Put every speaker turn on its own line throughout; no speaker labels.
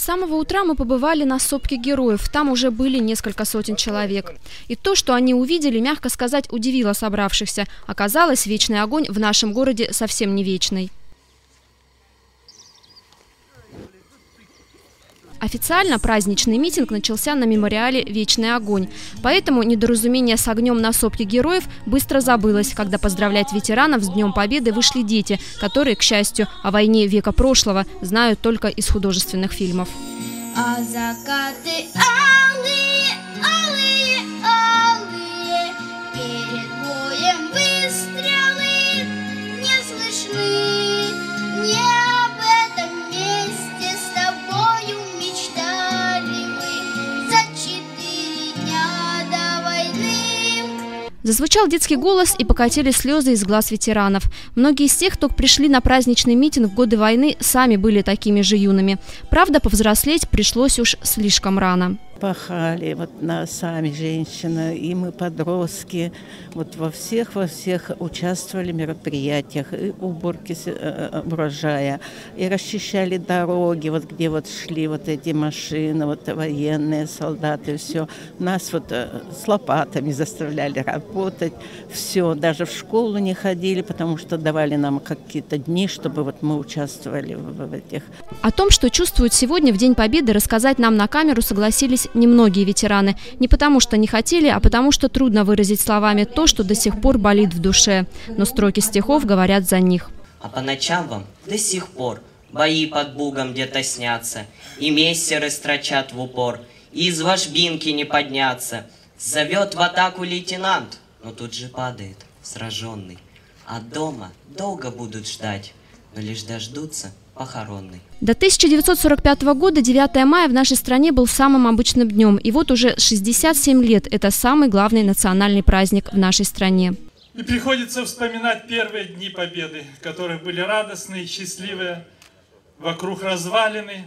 С самого утра мы побывали на сопке героев. Там уже были несколько сотен человек. И то, что они увидели, мягко сказать, удивило собравшихся. Оказалось, вечный огонь в нашем городе совсем не вечный. Официально праздничный митинг начался на мемориале «Вечный огонь». Поэтому недоразумение с огнем на сопке героев быстро забылось, когда поздравлять ветеранов с Днем Победы вышли дети, которые, к счастью, о войне века прошлого знают только из художественных фильмов. А закаты алые, Зазвучал детский голос и покатили слезы из глаз ветеранов. Многие из тех, кто пришли на праздничный митинг в годы войны, сами были такими же юными. Правда, повзрослеть пришлось уж слишком рано
пахали, вот на сами женщины, и мы подростки, вот во всех, во всех участвовали в мероприятиях, и уборки э, э, урожая, и расчищали дороги, вот где вот шли вот эти машины, вот военные солдаты, все. Нас вот э, с лопатами заставляли работать, все, даже в школу не ходили, потому что давали нам какие-то дни, чтобы вот мы участвовали в, в этих.
О том, что чувствуют сегодня в День Победы, рассказать нам на камеру согласились немногие ветераны. Не потому что не хотели, а потому что трудно выразить словами то, что до сих пор болит в душе. Но строки стихов говорят за них.
А по ночам вам до сих пор бои под Бугом где-то снятся, и мессеры строчат в упор, и из ложбинки не подняться. Зовет в атаку лейтенант, но тут же падает, сраженный. А дома долго будут ждать, но лишь дождутся похоронный.
До 1945 года 9 мая в нашей стране был самым обычным днем. И вот уже 67 лет – это самый главный национальный праздник в нашей стране.
И приходится вспоминать первые дни Победы, которые были радостные, счастливые, вокруг развалины,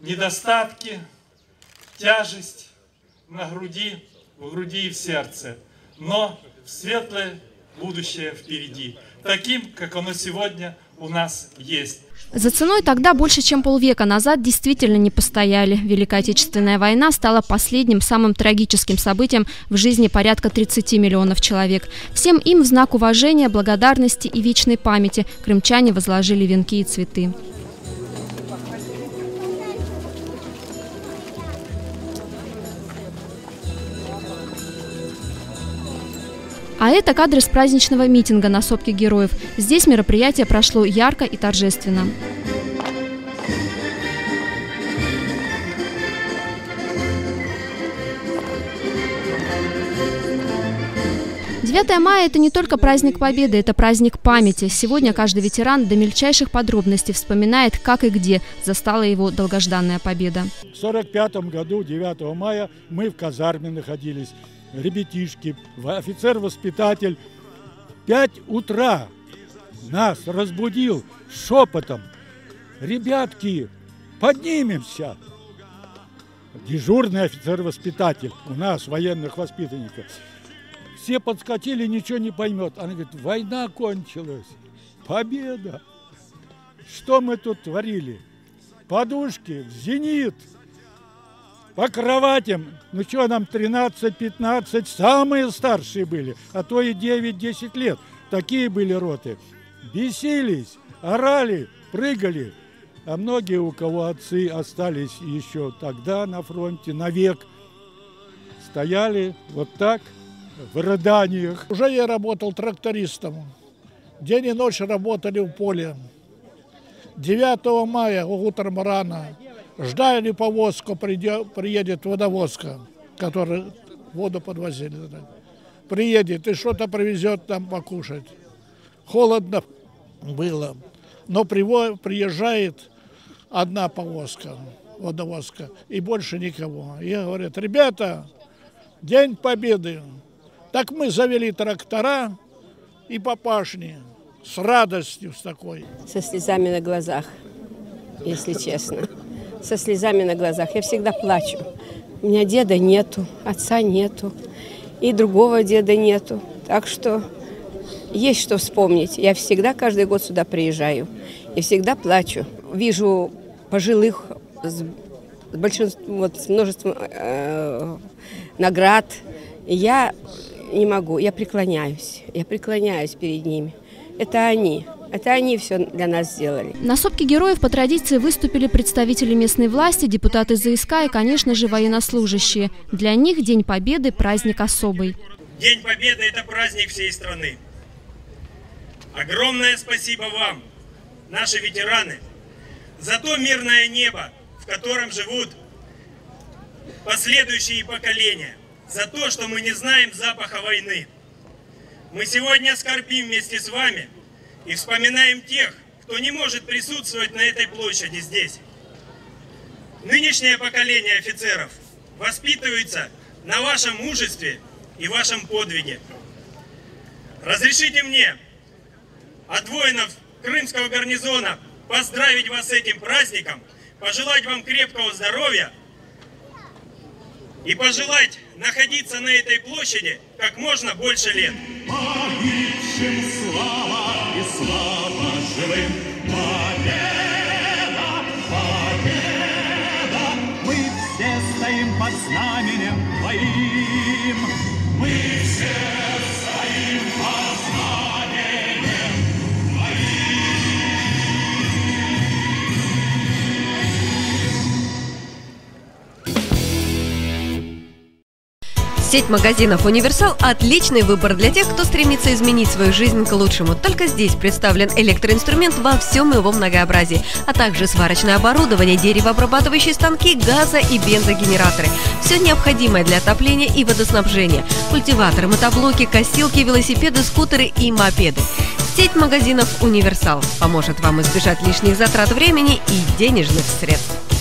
недостатки, тяжесть на груди, в груди и в сердце. Но светлое будущее впереди, таким, как оно сегодня у нас есть.
За ценой тогда больше чем полвека назад действительно не постояли. Великая Отечественная война стала последним самым трагическим событием в жизни порядка 30 миллионов человек. Всем им в знак уважения, благодарности и вечной памяти крымчане возложили венки и цветы. А это кадры с праздничного митинга на сопке героев. Здесь мероприятие прошло ярко и торжественно. Девятое мая – это не только праздник Победы, это праздник памяти. Сегодня каждый ветеран до мельчайших подробностей вспоминает, как и где застала его долгожданная победа.
В 1945 году, 9 мая, мы в казарме находились ребятишки, офицер-воспитатель, 5 утра нас разбудил шепотом. Ребятки, поднимемся. Дежурный офицер-воспитатель у нас, военных воспитанников. Все подскочили, ничего не поймет. Она говорит, война кончилась, победа. Что мы тут творили? Подушки в зенит – по кроватям. Ну что, нам 13-15, самые старшие были, а то и 9-10 лет. Такие были роты. Бесились, орали, прыгали. А многие, у кого отцы остались еще тогда на фронте, навек, стояли вот так, в рыданиях.
Уже я работал трактористом. День и ночь работали в поле. 9 мая утром рано ждали повозку, приедет водовозка, которая воду подвозили. Приедет и что-то привезет там покушать. Холодно было. Но приезжает одна повозка, водовозка, и больше никого. И говорят, ребята, День Победы. Так мы завели трактора и папашни с радостью с такой.
Со слезами на глазах, если честно со слезами на глазах. Я всегда плачу. У меня деда нету, отца нету, и другого деда нету. Так что есть что вспомнить. Я всегда каждый год сюда приезжаю и всегда плачу. Вижу пожилых, с, большинством, вот, с множеством э, наград. Я не могу, я преклоняюсь, я преклоняюсь перед ними. Это они, это они все для нас сделали.
На сопке героев по традиции выступили представители местной власти, депутаты ЗСК и, конечно же, военнослужащие. Для них День Победы – праздник особый.
День Победы – это праздник всей страны. Огромное спасибо вам, наши ветераны, за то мирное небо, в котором живут последующие поколения, за то, что мы не знаем запаха войны. Мы сегодня скорбим вместе с вами и вспоминаем тех, кто не может присутствовать на этой площади здесь. Нынешнее поколение офицеров воспитывается на вашем мужестве и вашем подвиге. Разрешите мне от воинов Крымского гарнизона поздравить вас с этим праздником, пожелать вам крепкого здоровья и пожелать находиться на этой площади как можно больше лет. Погибшим слава и слава живым!
Сеть магазинов «Универсал» – отличный выбор для тех, кто стремится изменить свою жизнь к лучшему. Только здесь представлен электроинструмент во всем его многообразии, а также сварочное оборудование, деревообрабатывающие станки, газа и бензогенераторы. Все необходимое для отопления и водоснабжения. Культиваторы, мотоблоки, косилки, велосипеды, скутеры и мопеды. Сеть магазинов «Универсал» поможет вам избежать лишних затрат времени и денежных средств.